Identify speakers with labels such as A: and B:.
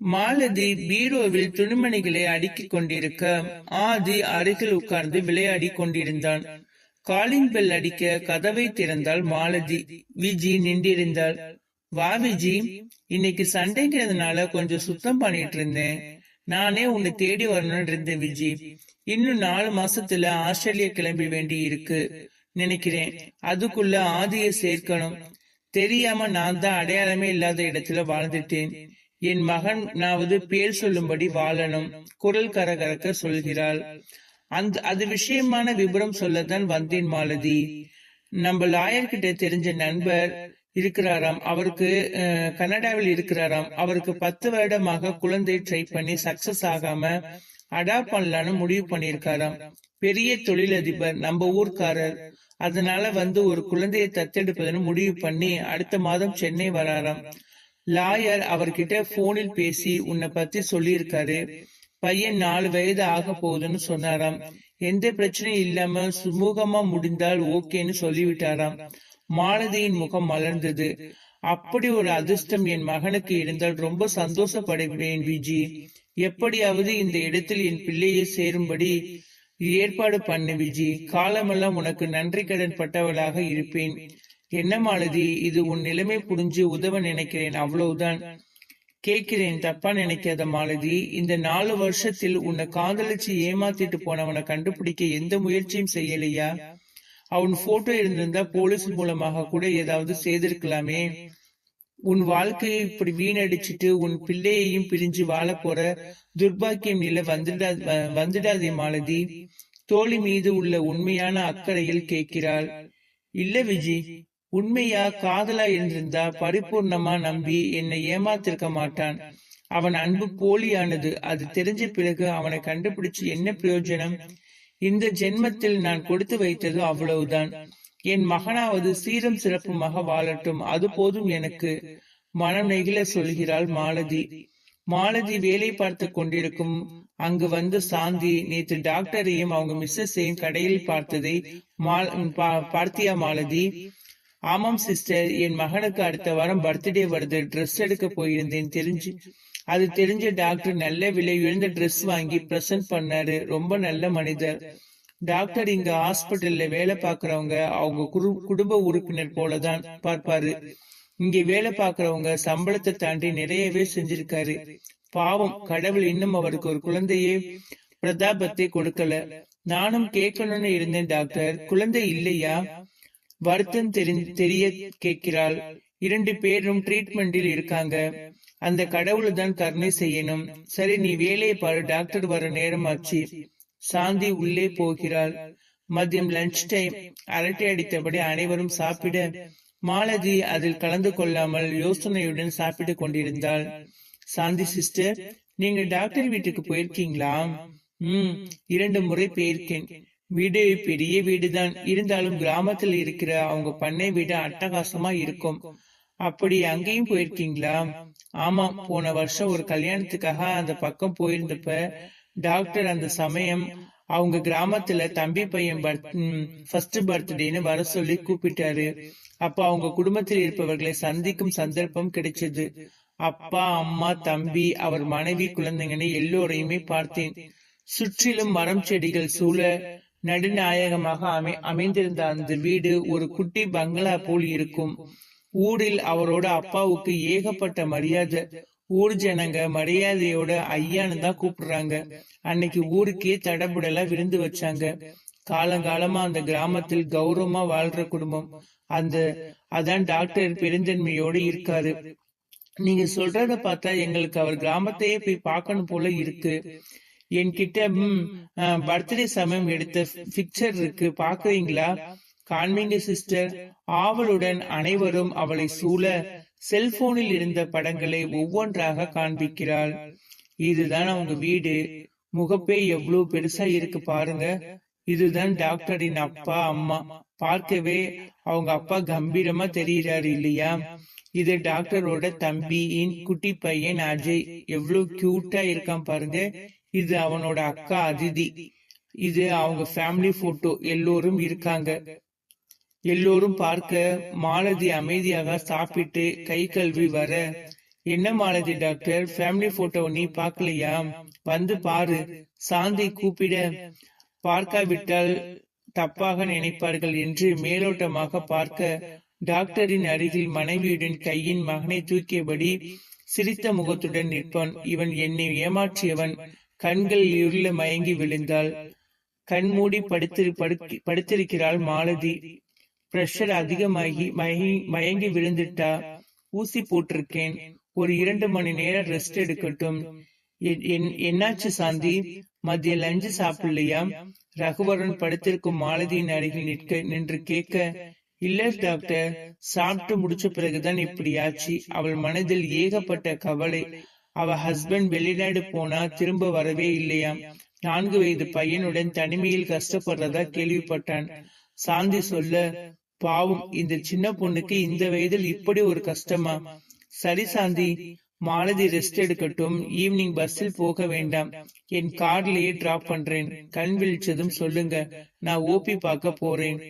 A: மாலதி பீரோவில் துணிமணிகளை அடுக்கிக் கொண்டிருக்க ஆதி அருகில் உட்கார்ந்து விளையாடி கொண்டிருந்தான் காலிங் பெல் அடிக்க கதவை திறந்தால் மாலதி. விஜி நின்றிருந்தாள். வா விஜி. இன்னைக்கு சண்டைங்கிறதுனால கொஞ்சம் சுத்தம் பண்ணிட்டு இருந்தேன். நானே உன்னை தேடி வரணும்னு இருந்தேன் விஜி. இன்னும் நாலு மாசத்துல ஆஸ்திரேலியா கிளம்பி வேண்டி இருக்கு நினைக்கிறேன். அதுக்குள்ள ஆதிய சேர்க்கணும். தெரியாம நான் தான் அடையாளமே இல்லாத இடத்துல வாழ்ந்துட்டேன். என் மகன் பேர் சொல்லும்படி வாழணும் குரல் கரகரக்க சொல்கிறாள். அந்த அது விஷயமான விவரம் சொல்லத்தான் வந்தேன் மாலதி. நம்ம லாயர் கிட்ட தெரிஞ்ச நண்பர் இருக்கிறாராம். அவருக்கு கனடாவில் இருக்கிறாராம். அவருக்கு பத்து வருடமாக குழந்தை ட்ரை பண்ணி சக்சஸ் ஆகாம அடாப்ட் பண்ணலான்னு முடிவு பண்ணியிருக்காராம். பெரிய தொழிலதிபர் நம்ம ஊர்க்காரர். அதனால வந்து ஒரு குழந்தையை தத்தெடுப்பதுன்னு முடிவு பண்ணி அடுத்த மாதம் சென்னை வராராம். லாயர் அவர்கிட்ட போனில் பேசி உன்னை பத்தி சொல்லியிருக்காரு. பையன் நாலு வயது ஆக போகுதுன்னு சொன்னாராம். எந்த பிரச்சனையும் இல்லாம சுமூகமா முடிந்தால் ஓகேன்னு சொல்லிவிட்டாராம். மாலதியின் முகம் மலர்ந்தது. அப்படி ஒரு அதிர்ஷ்டம் என் மகனுக்கு இருந்தால் ரொம்ப சந்தோஷப்படுவேன் விஜி. எப்படியாவது இந்த இடத்தில் என் பிள்ளையை சேரும்படி ஏற்பாடு பண்ணு விஜி. காலமெல்லாம் உனக்கு நன்றி கடன் பட்டவளாக இருப்பேன். என்ன மாலதி இது உன் நிலைமை புரிஞ்சு உதவ நினைக்கிறேன் அவ்வளவுதான். கேட்கிறேன் தப்பா நினைக்காத மாலதி. இந்த நாலு வருஷத்தில் உன்னை காதலிச்சு ஏமாத்திட்டு போனவனை கண்டுபிடிக்க எந்த முயற்சியும் செய்யலையா? அவன் போட்டோ இருந்திருந்தா போலீஸ் மூலமாக கூட ஏதாவது செய்திருக்கலாமே. உன் வாழ்க்கையை இப்படி வீணடிச்சிட்டு உன் பிள்ளையையும் பிரிஞ்சு வாழ போற துர்பாக்கியம் நிலை வந்துடா வந்துடாதே மாலதி. தோழி மீது உள்ள உண்மையான அக்கறையில் கேட்கிறாள். இல்ல விஜி உண்மையா காதலா இருந்திருந்தா பரிபூர்ணமா நம்பி என்னை ஏமாத்திருக்க மாட்டான். அவன் அன்பு போலியானது. அது தெரிஞ்ச பிறகு அவனை கண்டுபிடிச்சு என்ன பிரயோஜனம்? இந்த ஜென்மத்தில் நான் கொடுத்து வைத்தது அவ்வளவுதான். என் மகனாவது சீரம் சிறப்புமாக வாழட்டும். அது போதும் எனக்கு. மனம் நெகிழ சொல்கிறாள் மாலதி. மாலதி வேலை பார்த்து கொண்டிருக்கும். அங்கு வந்து சாந்தி நேற்று டாக்டரையும் அவங்க மிஸ்ஸஸையும் கடையில் பார்த்ததை மா- பா- பார்த்தியா மாலதி? ஆமாம் சிஸ்டர் என் மகனுக்கு அடுத்த வாரம் பர்த்டே வருது. ட்ரெஸ் எடுக்க போயிருந்தேன். தெரிஞ்சு அது தெரிஞ்ச டாக்டர் நல்ல விலை உயர்ந்த ட்ரெஸ் வாங்கி பிரசன்ட் பண்ணாரு. ரொம்ப நல்ல மனிதர். டாக்டர் இங்க ஹாஸ்பிட்டல்ல வேலை பாக்குறவங்க அவங்க குரு- குடும்ப உறுப்பினர் போலதான் பார்ப்பாரு. இங்க வேலை பாக்குறவங்க சம்பளத்தை தாண்டி நிறையவே செஞ்சிருக்காரு. பாவம் கடவுள் இன்னும் அவருக்கு ஒரு குழந்தையே பிரதாபத்தை கொடுக்கல. நானும் கேட்கணும்னு இருந்தேன் டாக்டர் குழந்தை இல்லையா? வருத்தம் தெரி- தெரிய கேட்கிறாள். இரண்டு பேரும் ட்ரீட்மெண்டில் இருக்காங்க. அந்த கடவுள் தான் கருணை செய்யணும். சரி நீ வேலையை பாரு டாக்டர் வர நேரமாச்சு. சாந்தி உள்ளே போகிறாள். மதியம் லஞ்ச் டைம் அரட்டை அடித்தபடி அனைவரும் சாப்பிட மாலதி அதில் கலந்து கொள்ளாமல் யோசனையுடன் சாப்பிட்டுக் கொண்டிருந்தாள். சாந்தி சிஸ்டர் நீங்க டாக்டர் வீட்டுக்கு போயிருக்கீங்களா? ம் இரண்டு முறை போயிருக்கேன். வீடு பெரிய வீடுதான். இருந்தாலும் கிராமத்தில் இருக்கிற அவங்க பண்ணை வீடு அட்டகாசமா இருக்கும். அப்படி அங்கேயும் போயிருக்கீங்களா? ஆமா போன வருஷம் ஒரு கல்யாணத்துக்காக அந்த பக்கம் போயிருந்தப்ப டாக்டர் அந்த சமயம் அவங்க கிராமத்துல தம்பி பையன் ஃபர்ஸ்ட் பர்த்டேன்னு வர சொல்லி கூப்பிட்டாரு. அப்ப அவங்க குடும்பத்தில் இருப்பவர்களை சந்திக்கும் சந்தர்ப்பம் கிடைச்சது. அப்பா அம்மா தம்பி அவர் மனைவி குழந்தைங்கன்னு எல்லோரையுமே பார்த்தேன். சுற்றிலும் மரம் செடிகள் சூழ நடுநாயகமாக அமை அமைந்திருந்த அந்த வீடு ஒரு குட்டி பங்களா போல் இருக்கும். ஊரில் அவரோட அப்பாவுக்கு ஏகப்பட்ட மரியாதை. ஊர் ஜனங்க மரியாதையோட ஐயான்னு தான் கூப்பிடுறாங்க. அன்னைக்கு ஊருக்கே தடபுடலா விருந்து வச்சாங்க. காலங்காலமா அந்த கிராமத்தில் கௌரவமா வாழ்ற குடும்பம். அந்த அதான் டாக்டர் பெருந்தன்மையோடு இருக்காரு. நீங்க சொல்றத பார்த்தா எங்களுக்கு அவர் கிராமத்தையே போய் பார்க்கணும் போல இருக்கு. என்கிட்ட பர்த்டே சமயம் எடுத்த பிக்சர் இருக்கு பாக்குறீங்களா காண்பீங்க சிஸ்டர் ஆவலுடன் அனைவரும் அவளை சூழ செல்போனில் இருந்த படங்களை ஒவ்வொன்றாக காண்பிக்கிறாள். இதுதான் அவங்க வீடு. முகப்பே எவ்வளவு பெருசா இருக்கு பாருங்க. இதுதான் டாக்டரின் அப்பா அம்மா. பார்க்கவே அவங்க அப்பா கம்பீரமா தெரியுறாரு இல்லையா? இது டாக்டரோட தம்பியின் குட்டி பையன் அஜய். எவ்வளவு கியூட்டா இருக்கான் பாருங்க. இது அவனோட அக்கா அதிதி. இது அவங்க ஃபேமிலி போட்டோ எல்லோரும் இருக்காங்க. எல்லோரும் பார்க்க மாலதி அமைதியாக சாப்பிட்டு கை கழுவி வர என்ன மாலதி டாக்டர்? ஃபேமிலி போட்டோ நீ பார்க்கலையா? வந்து பாரு. சாந்தி கூப்பிட பார்க்காவிட்டால் தப்பாக நினைப்பார்கள் என்று மேலோட்டமாக பார்க்க டாக்டரின் அருகில் மனைவியுடன் கையின் மகனை தூக்கியபடி சிரித்த முகத்துடன் நிற்பான். இவன் என்னை ஏமாற்றியவன். கண்கள் இருள மயங்கி விழுந்தாள். கண்மூடி படுத்திரு படுக்கி- படுத்திருக்கிறாள் மாலதி. பிரஷர் அதிகமாகி மயங்கி மயங்கி விழுந்துட்டா. ஊசி போட்டிருக்கேன். ஒரு இரண்டு மணி நேரம் ரெஸ்ட் எடுக்கட்டும். என்- என்- என்னாச்சு சாந்தி? மதிய லஞ்சு சாப்பிடலையா? ரகுவரன் படுத்திருக்கும் மாலதியின் அருகில் நிற்க நின்று கேட்க இல்ல டாக்டர் சாப்பிட்டு முடிச்ச பிறகுதான் இப்படி ஆச்சு அவள் மனதில் ஏகப்பட்ட கவலை. அவ ஹஸ்பண்ட் வெளிநாடு போனா திரும்ப வரவே இல்லையாம். நான்கு வயது பையனுடன் தனிமையில் கஷ்டப்படுறதா கேள்விப்பட்டான். சாந்தி சொல்ல பாவம் இந்த சின்ன பொண்ணுக்கு இந்த வயதில் இப்படி ஒரு கஷ்டமா? சரி சாந்தி. மாலதி ரெஸ்ட் எடுக்கட்டும். ஈவினிங் பஸ்ஸில் போக வேண்டாம். என் கார்லயே டிராப் பண்றேன். கண் விழிச்சதும் சொல்லுங்க. நான் ஓபி பார்க்க போறேன்.